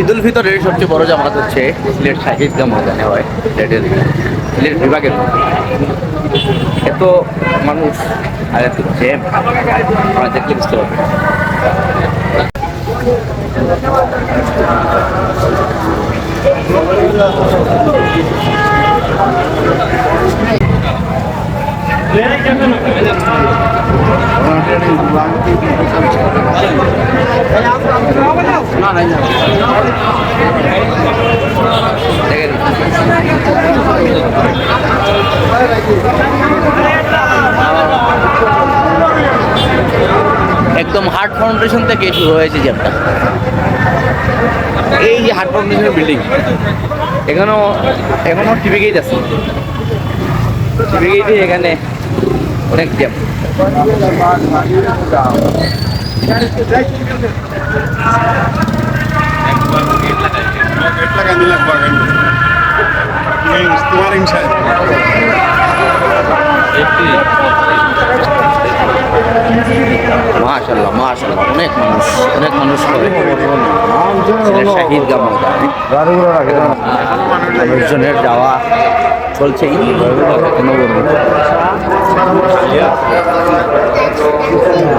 ঈদ উল ফিতরের সবচেয়ে বড় জামাত হচ্ছে সিলেট শাহিদগা ময়দানে হয় সিলেট বিভাগের এত মানুষ আর এত জ্যাম, আমরা দেখলে বুঝতে পারব। দেখেন একদম হার্ট ফাউন্ডেশন থেকে শুরু হয়েছে জ্যামটা এই যে হার্ট ফাউন্ডেশনের বিল্ডিং এখানেও এখনও টিভি গেট আছে। টিভি গেটে এখানে অনেক গ্যাপ মাশাল্লাহ অনেক মানুষ অনেক মানুষ করে। শাহিদ গামা মানুষজনের যাওয়া চলছেই কোনো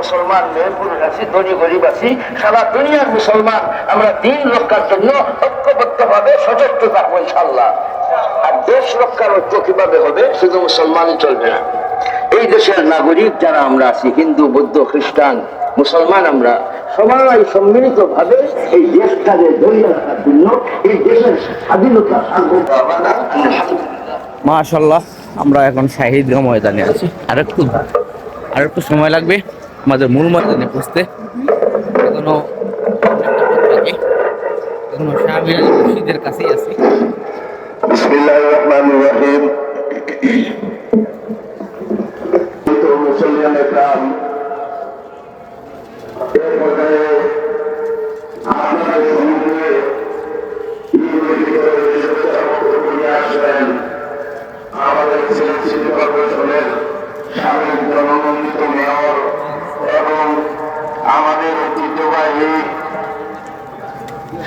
মুসলমান মেয়ে পুরুষ আছি ধনী গরিব আছি সারা দুনিয়ার মুসলমান, আমরা দিন রক্ষার জন্য ঐক্যবদ্ধ ভাবে সচেষ্ট থাকব ইনশাল্লাহ আর দেশ রক্ষার ঐক্য কীভাবে হবে, শুধু মুসলমানই চলবে না। এই দেশের নাগরিক যারা আমরা আছি, হিন্দু, বৌদ্ধ, খ্রিস্টান, মুসলমান আমরা, সবাই সম্মিলিত ভাবে এই দেশটাকে মাশাল্লাহ আমরা এখন শাহিদগা ময়দানে আছি। আর একটু আর একটু সময় লাগবে? আমাদের মূল ময়দানে পুষতে এখনও এখনও শাহ মিরাজ মসজিদের কাছেই আছি। মুসলমান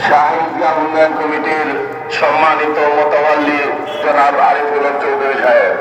শাহিদগা উন্নয়ন কমিটির সম্মানিত মোতাবাল্লি জনাব আরিফুল চৌধুরী সাহেব।